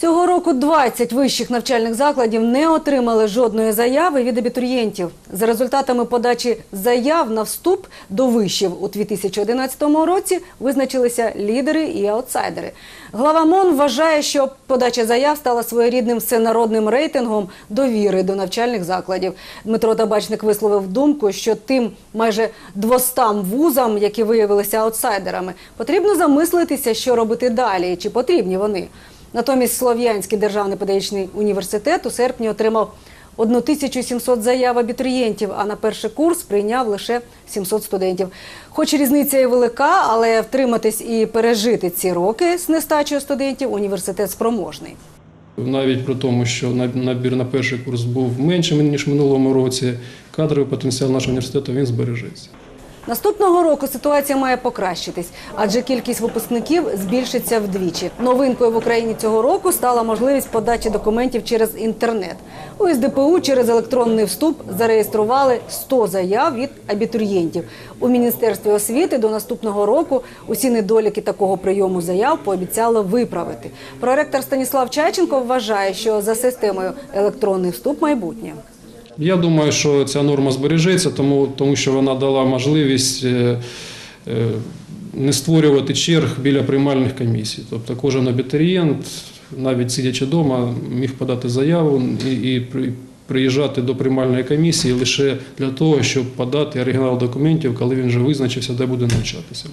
Цього року 20 вищих навчальних закладів не отримали жодної заяви від абітурієнтів. За результатами подачі заяв на вступ до вишів у 2011 році визначилися лідери і аутсайдери. Глава МОН вважає, що подача заяв стала своєрідним всенародним рейтингом довіри до навчальних закладів. Дмитро Табачник висловив думку, що тим майже 200 вузам, які виявилися аутсайдерами, потрібно замислитися, що робити далі, чи потрібні вони. Натомість Слов'янський державний педагогічний університет у серпні отримав 1700 заяв абітурієнтів, а на перший курс прийняв лише 700 студентів. Хоч різниця і велика, але втриматись і пережити ці роки з нестачею студентів університет спроможний. Навіть при тому, що набір на перший курс був меншим ніж минулому році, кадровий потенціал нашого університету він збережеться. Наступного року ситуація має покращитись, адже кількість випускників збільшиться вдвічі. Новинкою в Україні цього року стала можливість подачі документів через інтернет. У СДПУ через електронний вступ зареєстрували 100 заяв від абітурієнтів. У міністерстві освіти до наступного року усі недоліки такого прийому заяв пообіцяли виправити. Проректор Станіслав Чайченко вважає, що за системою електронний вступ майбутнє. Я думаю, що ця норма збережеться, тому, тому що вона дала можливість е, е, не створювати черг біля приймальних комісій. Тобто кожен абітурієнт, навіть сидячи вдома, міг подати заяву і, і приїжджати до приймальної комісії лише для того, щоб подати оригінал документів, коли він вже визначився, де буде навчатися.